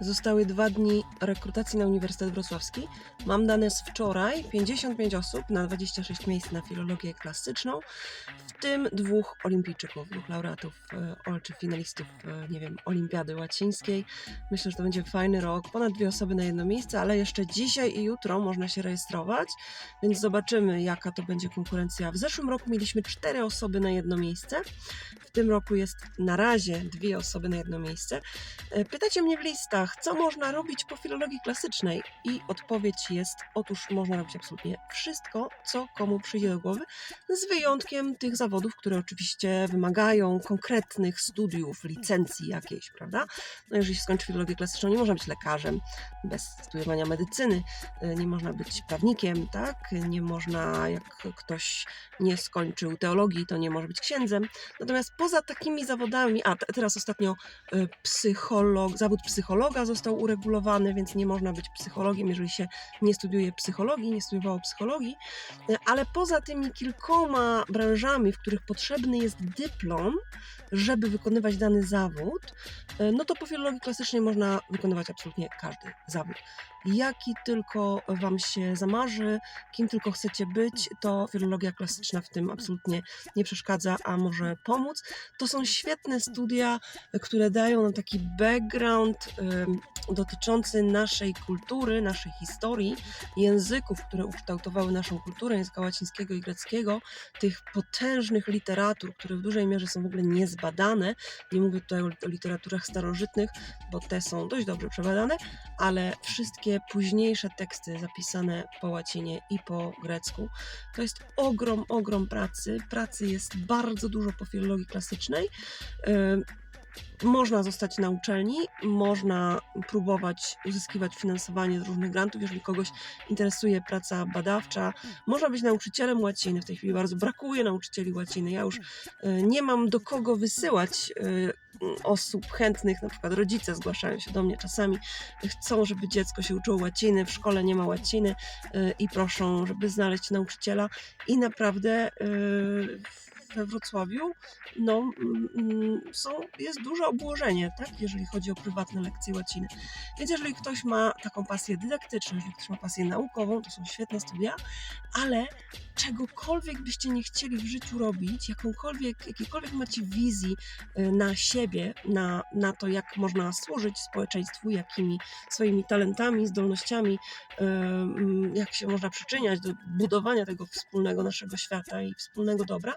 Zostały dwa dni rekrutacji na Uniwersytet Wrocławski. Mam dane z wczoraj. 55 osób na 26 miejsc na filologię klasyczną, w tym dwóch olimpijczyków, dwóch laureatów e, czy finalistów, e, nie wiem, olimpiady łacińskiej. Myślę, że to będzie fajny rok. Ponad dwie osoby na jedno miejsce, ale jeszcze dzisiaj i jutro można się rejestrować, więc zobaczymy, jaka to będzie konkurencja. W zeszłym roku mieliśmy cztery osoby na jedno miejsce. W tym roku jest na razie dwie osoby na jedno miejsce. E, Pytacie mnie w listach, co można robić po filologii klasycznej? I odpowiedź jest: otóż można robić absolutnie wszystko, co komu przyjdzie do głowy, z wyjątkiem tych zawodów, które oczywiście wymagają konkretnych studiów, licencji jakiejś, prawda? No jeżeli się skończy filologię klasyczną, nie można być lekarzem bez studiowania medycyny, nie można być prawnikiem, tak? Nie można, jak ktoś nie skończył teologii, to nie może być księdzem. Natomiast poza takimi zawodami, a te- teraz ostatnio e, psycholog, zawód psychologa został uregulowany, więc nie można być psychologiem, jeżeli się nie studiuje psychologii, nie studiowało psychologii, E, ale poza tymi kilkoma branżami, w których potrzebny jest dyplom, żeby wykonywać dany zawód, e, no to po filologii klasycznej można wykonywać absolutnie każdy zawód. Jaki tylko Wam się zamarzy, kim tylko chcecie być, to filologia klasyczna w tym absolutnie nie przeszkadza, a może pomóc. To są świetne studia, które dają nam taki background em, dotyczący naszej kultury, naszej historii, języków, które ukształtowały naszą kulturę, języka łacińskiego i greckiego, tych potężnych literatur, które w dużej mierze są w ogóle niezbadane. Nie mówię tutaj o, literaturach starożytnych, bo te są dość dobrze przebadane, ale wszystkie późniejsze teksty zapisane po łacinie i po grecku, to jest ogrom, ogrom pracy. Pracy jest bardzo dużo po filologii klasycznej. Można zostać na uczelni, można próbować uzyskiwać finansowanie z różnych grantów, jeżeli kogoś interesuje praca badawcza. Można być nauczycielem łaciny. W tej chwili bardzo brakuje nauczycieli łaciny. Ja już y, nie mam do kogo wysyłać y, osób chętnych, na przykład rodzice zgłaszają się do mnie czasami, chcą, żeby dziecko się uczyło łaciny, w szkole nie ma łaciny y, i proszą, żeby znaleźć nauczyciela i naprawdę we Wrocławiu no, mm, są, jest duże obłożenie, tak, jeżeli chodzi o prywatne lekcje łaciny. Więc jeżeli ktoś ma taką pasję dydaktyczną, jeżeli ktoś ma pasję naukową, to są świetne studia, ale czegokolwiek byście nie chcieli w życiu robić, jakąkolwiek, jakiejkolwiek macie wizji y, na siebie, na, na to, jak można służyć społeczeństwu, jakimi swoimi talentami, zdolnościami, y, mm, jak się można przyczyniać do budowania tego wspólnego naszego świata i wspólnego dobra,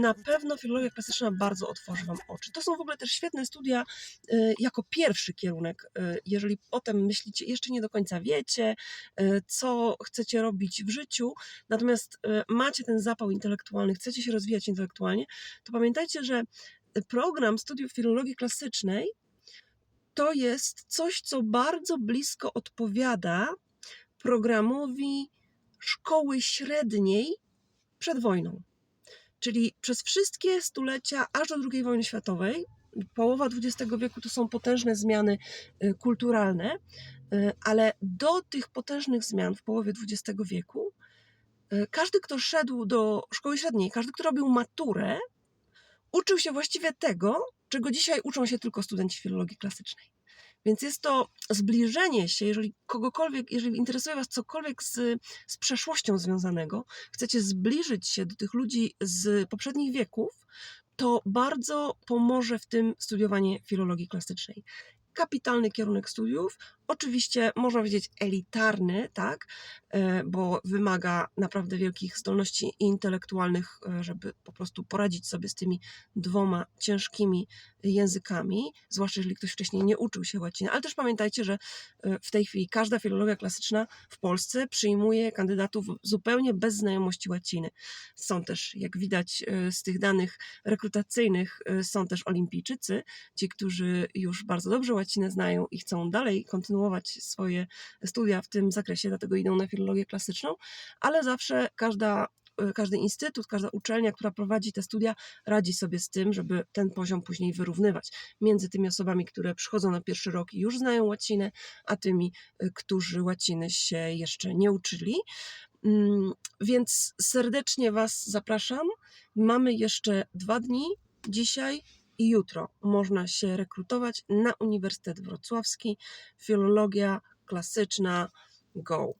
na pewno filologia klasyczna bardzo otworzy Wam oczy. To są w ogóle też świetne studia y, jako pierwszy kierunek. y, Jeżeli potem myślicie, jeszcze nie do końca wiecie, y, co chcecie robić w życiu, natomiast y, macie ten zapał intelektualny, chcecie się rozwijać intelektualnie, to pamiętajcie, że program studiów filologii klasycznej to jest coś, co bardzo blisko odpowiada programowi szkoły średniej przed wojną. Czyli przez wszystkie stulecia, aż do II wojny światowej, połowa XX wieku to są potężne zmiany y, kulturalne, y, ale do tych potężnych zmian w połowie XX wieku y, każdy, kto szedł do szkoły średniej, każdy, kto robił maturę, uczył się właściwie tego, czego dzisiaj uczą się tylko studenci filologii klasycznej. Więc jest to zbliżenie się, jeżeli kogokolwiek, jeżeli interesuje Was cokolwiek z, z przeszłością związanego, chcecie zbliżyć się do tych ludzi z poprzednich wieków, to bardzo pomoże w tym studiowanie filologii klasycznej. Kapitalny kierunek studiów, oczywiście można powiedzieć elitarny, tak, e, bo wymaga naprawdę wielkich zdolności intelektualnych, e, żeby po prostu poradzić sobie z tymi dwoma ciężkimi językami, zwłaszcza jeżeli ktoś wcześniej nie uczył się łaciny. Ale też pamiętajcie, że e, w tej chwili każda filologia klasyczna w Polsce przyjmuje kandydatów zupełnie bez znajomości łaciny. Są też, jak widać z tych danych rekrutacyjnych, są też olimpijczycy, ci, którzy już bardzo dobrze łacinę znają i chcą dalej kontynuować swoje studia w tym zakresie, dlatego idą na filologię klasyczną, ale zawsze każda e, każdy instytut, każda uczelnia, która prowadzi te studia, radzi sobie z tym, żeby ten poziom później wyrównywać między tymi osobami, które przychodzą na pierwszy rok i już znają łacinę, a tymi, y, którzy łaciny się jeszcze nie uczyli. Mm, Więc serdecznie Was zapraszam. Mamy jeszcze dwa dni. Dzisiaj i jutro można się rekrutować na Uniwersytet Wrocławski. Filologia klasyczna go.